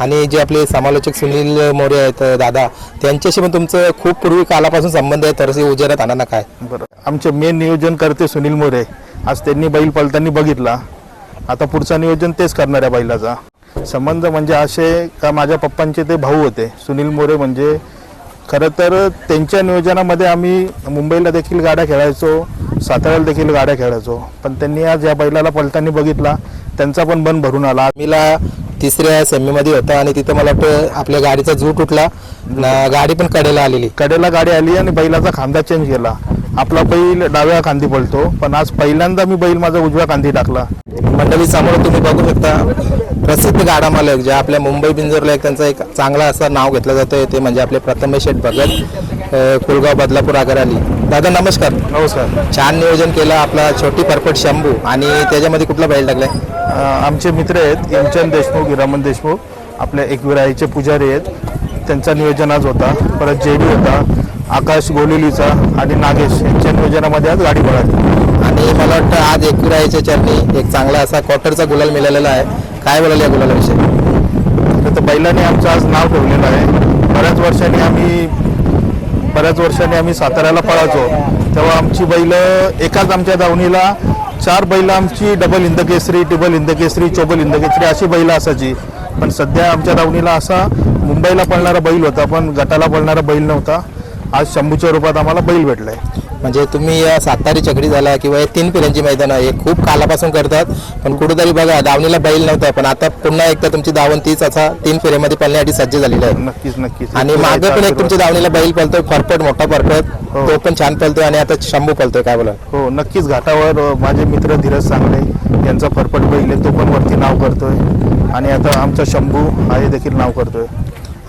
आणि जे आपले समालोचक सुनील मोरे आहेत दादा त्यांच्याशी पण तुमचं खूप पूर्वी कालापासून संबंध आहे तरसी उजेरात आणा काय? बरं. आमचे मेन नियोजन करते सुनील मोरे. आज त्यांनी बैल पलताना बघितला. आता पुढचं नियोजन तेच करणार आहे बैलाचा. संबंध म्हणजे असे का माझ्या पप्पांचे ते भाऊ होते. सुनील मोरे म्हणजे खरं तर त्यांच्या नियोजनामध्ये आम्ही मुंबईला देखील गाड्या खेळायचो साताऱ्याला देखील गाड्या खेळायचो. पण त्यांनी आज या बैलाला पलताना बघितला. त्यांचा पण मन भरून आला. मीला तिसऱ्या सेमीमध्ये होता आणि तिथं मला वाटतं आपल्या गाडीचा जू तुटला. न- गाडी पण कडेला आलेली. कडेला गाडी आली आणि बैलाचा खांदा चेंज केला. आपला बैल डाव्या खांदी पळतो. पण आज पहिल्यांदा मी बैल माझा उजव्या खांदी टाकला. मंडळी समोर तुम्ही बघू शकता प्रसिद्ध गाडा मालक जे आपल्या मुंबई बिंजोरला एक त्यांचं एक चांगला असं नाव घेतलं जातं ते म्हणजे आपले प्रथमेश शेठ भगत अ, कुलगाव बदलापूर आगर आली दादा नमस्कार. नमस्कार. छान नियोजन केलं आपला छोटी परपट शंभू आणि त्याच्यामध्ये कुठला बैल टाकलाय? आमचे मित्र आहेत हेमचंद देशमुख हिरामन देशमुख. आपल्या एकविराईचे पुजारी आहेत. त्यांचा नियोजन आज होता. परत जेडी होता. आकाश गोलिलीचा आणि नागेश यांच्या नियोजनामध्ये आज गाडी पळाली. आणि मला वाटतं आज एकविराईच्या चरणी एक चांगला असा क्वार्टरचा गुलाल मिळालेला आहे. काय बोलाल या गुलालाविषयी? तर बैलाने आमचं आज नाव ठेवलेलं आहे. बऱ्याच वर्षांनी आम्ही बऱ्याच वर्षांनी आम्ही साताऱ्याला पळायचो. तेव्हा आमची बैल एकाच आमच्या दावणीला चार बैल आमची डबल इंदकेसरी टिबल इंदकेसरी चोबल इंदकेसरी अशी बैल असायची. पण सध्या आमच्या दावणीला असा मुंबईला पळणारा बैल होता पण गटाला पळणारा बैल नव्हता. आज शंभूच्या रूपात आम्हाला बैल भेटलाय. म्हणजे तुम्ही या सातारी चकडी झाला किंवा हे तीन पिढ्यांची मैदानं हे खूप कालापासून करतात. पण कुठेतरी बघा दावणीला बैल नव्हता पण आता पुन्हा एकदा तुमची दावण तीच असा तीन फेऱ्यामध्ये पळण्यासाठी सज्ज झालेली आहे. नक्कीच नक्कीच. आणि मागे पण एक तुमच्या दावणीला बैल पळतोय फरफट मोठा फरफट. हो. तो पण छान पळतोय आणि आता शंभू पळतोय काय बोला हो नक्कीच. घाटावर माझे मित्र धीरज सांगले यांचा फरफट बैल आहे तो पण वरती नाव करतोय. आणि आता आमचा शंभू हा हे देखील नाव करतोय.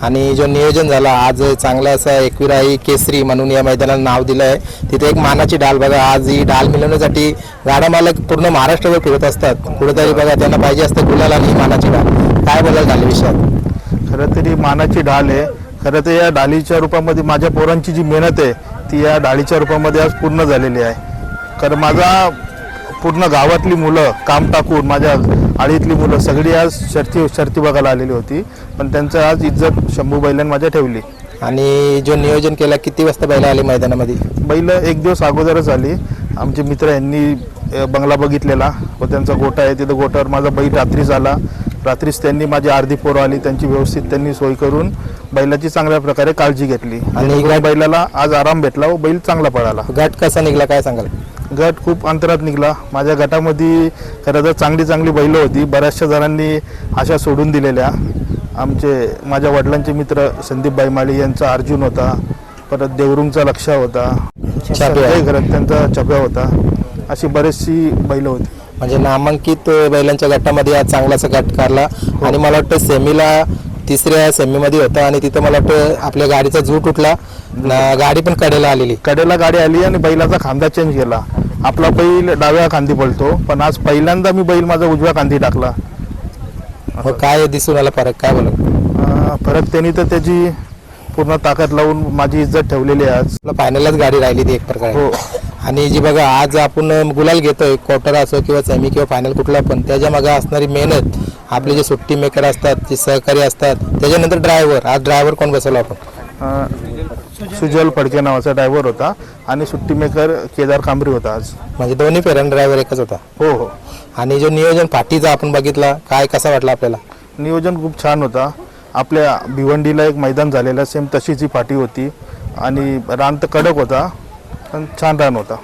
आणि जो नियोजन झाला आज चांगला असा एकविराई केसरी म्हणून या मैदानाला नाव दिलं आहे तिथे एक मानाची डाल बघा आज ही डाल मिळवण्यासाठी गाडा मालक पूर्ण महाराष्ट्रभर फिरत असतात. कुठेतरी बघा त्यांना पाहिजे असतं गुलाल आणि मानाची डाल. काय बोलायला झाले विषयात? खरं तरी मानाची डाल आहे. खरं तर या डालीच्या रूपामध्ये माझ्या पोरांची जी मेहनत आहे ती या डाळीच्या रूपामध्ये आज पूर्ण झालेली आहे. कारण माझा पूर्ण गावातली मुलं काम टाकून माझ्या आळीतली मुलं सगळी आज शर्ती शर्ती बघायला आलेली होती. पण त्यांचं आज इज्जत शंभू बैलांनी माझ्या ठेवली. आणि जो नियोजन केला किती वाजता बैल आले मैदानामध्ये? बैल एक दिवस अगोदरच आली. आमचे मित्र यांनी बंगला बघितलेला. व त्यांचा गोटा आहे. तिथं गोट्यावर माझा बैल रात्रीच आला रात्रीच त्यांनी माझी अर्धी पोरं आली. त्यांची व्यवस्थित त्यांनी सोय करून बैलाची चांगल्या प्रकारे काळजी घेतली. आणि बैलाला आज आराम भेटला व बैल चांगला पळाला. गट कसा निघला काय सांगाल? गट खूप अंतरात निघला. माझ्या गटामध्ये खरं तर चांगली चांगली बैलं होती. बऱ्याचशा जणांनी अशा सोडून दिलेल्या. आमचे माझ्या वडिलांचे मित्र संदीप बाईमाळी यांचा अर्जुन होता. परत देवरुंगचा लक्षा होता. घरात त्यांचा छप्या होता. अशी बरीचशी बैलं होती. म्हणजे नामांकित बैलांच्या गटामध्ये आज चांगलासा गट काढला. आणि मला वाटतं सेमीला तिसऱ्या सेमीमध्ये होता आणि तिथं मला वाटतं आपल्या गाडीचा जू तुटला गाडी पण कडेला आलेली. कडेला गाडी आली आणि बैलाचा खांदा चेंज केला. आपला बैल डाव्या खांदी पळतो पण आज पहिल्यांदा मी बैल माझा उजव्या खांदी टाकला. मग काय दिसून आला फरक? काय बोला अं, परत त्यांनी तर त्याची पूर्ण ताकद लावून माझी इज्जत ठेवलेली आहे आज. फायनलच गाडी राहिली ती एक प्रकारे. हो. आणि जी बघा आज आपण गुलाल घेतोय क्वार्टर असो किंवा सेमी किंवा फायनल कुठला पण त्याच्यामागे असणारी मेहनत आपले जे सुट्टी मेकर असतात जे सहकारी असतात त्याच्यानंतर ड्रायव्हर आज ड्रायव्हर कोण बसवला आपण? अं, सुजल फडके नावाचा ड्रायव्हर होता आणि सुट्टी मेकर केदार कांबरी होता आज. म्हणजे दोन्ही फेऱ्यान ड्रायव्हर एकच होता? हो हो. आणि जो नियोजन पाठीचा आपण बघितला काय कसा वाटला आपल्याला? नियोजन खूप छान होता. आपल्या भिवंडीला एक मैदान झालेलं सेम तशीच ही पाठी होती. आणि रान तर कडक होता पण छान रान होता.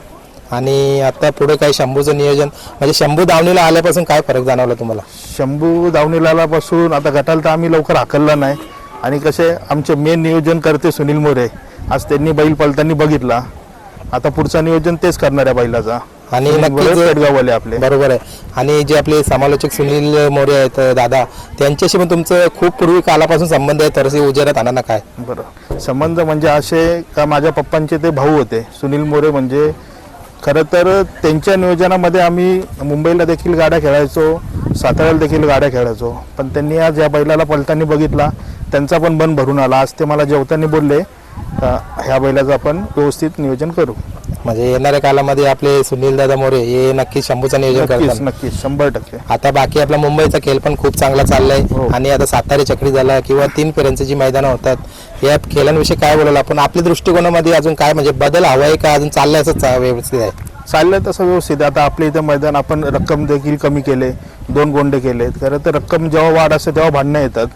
आणि आता पुढे काही शंभूचं नियोजन म्हणजे शंभू दावणीला आल्यापासून काय फरक जाणवला तुम्हाला? शंभू दावणीलाला पासून आता गटाला तर आम्ही लवकर हाकलला नाही. आणि कसे आमचे मेन नियोजन करते सुनील मोरे. आज त्यांनी बैल पळताना बघितला. आता पुढचं नियोजन तेच करणार आहे बैलाचा. आणि नक्कीच- आपले. बरोबर आहे. आणि जे आपले समालोचक सुनील मोरे आहेत दादा त्यांच्याशी पण तुमचं खूप पूर्वी कालापासून संबंध आहे तरसी उजेरात आणा काय? बरं. संबंध म्हणजे असे का माझ्या पप्पांचे ते भाऊ होते. सुनील मोरे म्हणजे खरं तर त्यांच्या नियोजनामध्ये आम्ही मुंबईला देखील गाड्या खेळायचो साताऱ्याला देखील गाड्या खेळायचो. पण त्यांनी आज या बैलाला पलताना बघितला. त्यांचा पण मन भरून आला. आज ते मला जेवताना बोलले का ह्या बैलाचं आपण व्यवस्थित नियोजन करू. म्हणजे येणाऱ्या कालामध्ये आपले सुनील दादा मोरे हे नक्की शंभूचं नियोजन नक्कीच करतात. नक्कीच शंभर टक्के. आता बाकी आपला मुंबईचा खेळ पण खूप चांगला चाललाय हो. आणि आता सातारी चक्री झाला किंवा तीन फेऱ्यांची जी मैदानं होतात या खेळांविषयी काय बोलायला आपण? आपल्या दृष्टिकोनामध्ये अजून काय म्हणजे बदल हवाय का? अजून चाललंय असंच चा- व्यवस्थित आहे. चाललंय तसं व्यवस्थित आहे. आता आपल्या इथं मैदान आपण रक्कम देखील कमी केले दोन गोंडे केले खरं तर रक्कम जेव्हा वाढ असते तेव्हा भांडणं येतात.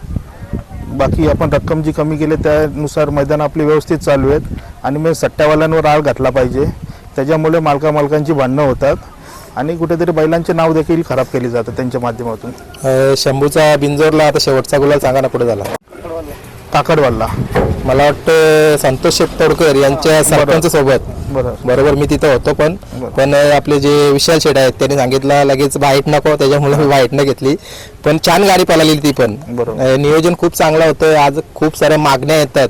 बाकी आपण रक्कम जी कमी केली त्यानुसार मैदान आपले व्यवस्थित चालू आहेत. आणि मी सट्ट्यावाल्यांवर आळ घातला पाहिजे. त्याच्यामुळे मालका मालकांची भांडणं होतात. आणि कुठेतरी बैलांचे नाव देखील खराब केली जातात त्यांच्या माध्यमातून. शंभूचा बिंजोरला आता शेवटचा गुलाल सांगा ना पुढे झाला. काकडवाडला मला वाटतं संतोष शेततोडकर यांच्या सरपंच सोबत बरोबर. मी तिथं होतो पण. पण आपले जे विशाल शेट आहेत त्यांनी सांगितलं लगेच वाईट नको त्याच्यामुळे मी वाईट न घेतली. पण छान गाडी पळाली ती पण. नियोजन खूप चांगलं होतं. आज खूप साऱ्या मागण्या येतात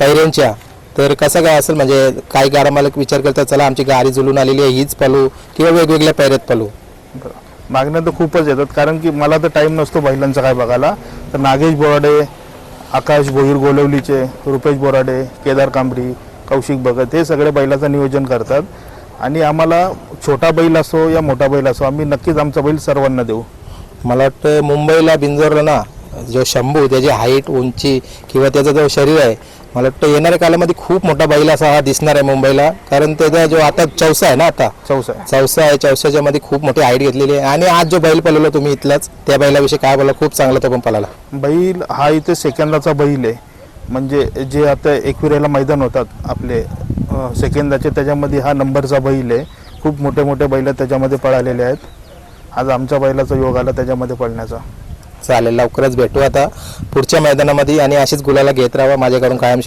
पैऱ्यांच्या. तर कसं काय असेल म्हणजे काही गाडा मालक विचार करतात चला आमची गाडी जुलून आलेली आहे हीच पलू किंवा वेगवेगळ्या पैऱ्यात पलू. मागण्या तर खूपच येतात कारण की मला तर टाईम नसतो बैलांचा काय बघायला. तर नागेश बोराडे आकाश भोईर गोलवलीचे रुपेश बोराडे केदार कांबरी कौशिक भगत हे सगळे बैलाचं नियोजन करतात. आणि आम्हाला छोटा बैल असो या मोठा बैल असो आम्ही नक्कीच आमचा बैल सर्वांना देऊ. मला वाटतं मुंबईला बिंजोरला ना जो शंभू त्याची हाईट उंची किंवा त्याचं जो शरीर आहे मला वाटतं येणाऱ्या कालामध्ये खूप मोठा बैल असा हा दिसणार आहे मुंबईला. कारण त्याचा जो आता चौसा आहे ना आता चौसा चौसा आहे चौसाच्या मध्ये खूप मोठी हाईट घेतलेली आहे. आणि आज जो बैल पळवला तुम्ही इथलाच त्या बैलाविषयी काय बोला खूप चांगला तो पण पळाला. बैल हा इथे सेकंदाचा बैल आहे. म्हणजे जे आता एकविरेला मैदान होतात आपले सेकंदाचे त्याच्यामध्ये हा नंबरचा बैल आहे. खूप मोठे मोठे बैल त्याच्यामध्ये पळालेले आहेत. आज आमच्या बैलाचा योग आला त्याच्यामध्ये पळण्याचा. चालेल लवकरच भेटू आता. पुढच्या मैदानामध्ये आणि अशीच गुलाला घेत राहा. माझ्याकडून कायम